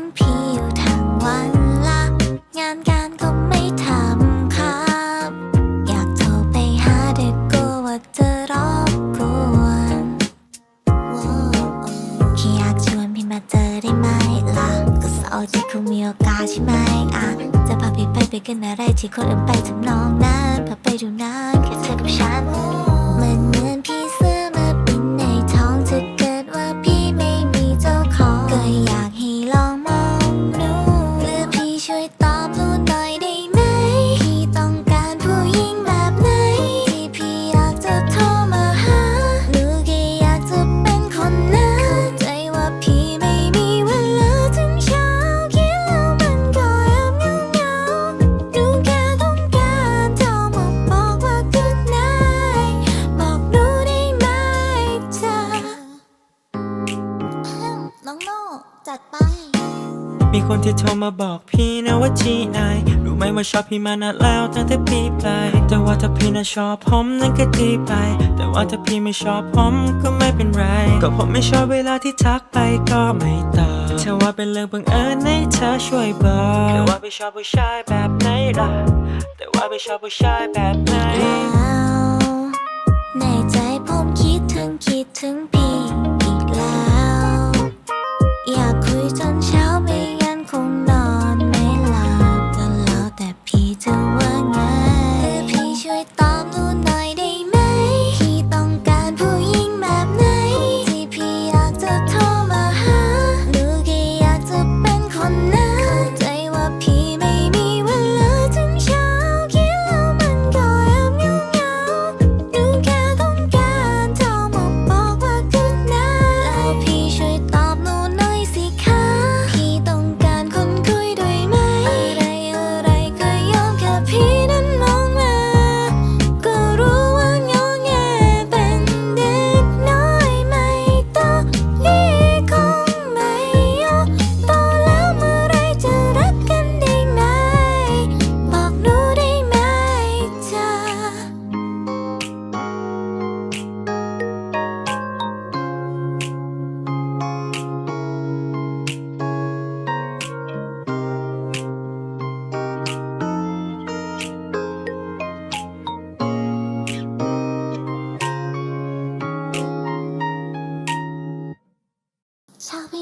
นคิดถึงพี่อยู่ทั้งวันละ งานการก็ไม่ทำครับ อยากโทรไปหาเด็กกลัวว่าจะรบกวนแค่อยากชวนพี่มาเจอได้ไหมล่ะ ก็เสาร์อาที่คงมีโอกาสใช่ไหมอะ จะพาพี่ไปไปกันอะไรที่คนอื่นไปทำนองนั้นพาไปดูนานแค่เธอกับฉันมันเหมือนพี่เสื้อ มีคนที่โทรมาบอกพี่นะว่าจีนายรู้ไหมว่าชอบพี่มานานแล้วตั้งแต่ปีปลายแต่ว่าถ้าพี่น่ะชอบผมนั่นก็ดีไป แต่ว่าถ้าพี่ไม่ชอบผมก็ไม่เป็นไร ก็ผมไม่ชอบเวลาที่ทักไปก็ไม่ตอบถ้าว่าเป็นเรื่องบังเอิญให้เธอช่วยบอกแต่ว่าพี่ชอบผู้ชายแบบไหนล่ะ แต่ว่าพี่ชอบผู้ชายแบบไหนแล้วในใจผมคิดถึงคิดถึงพี่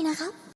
ชอบพี่นะครับ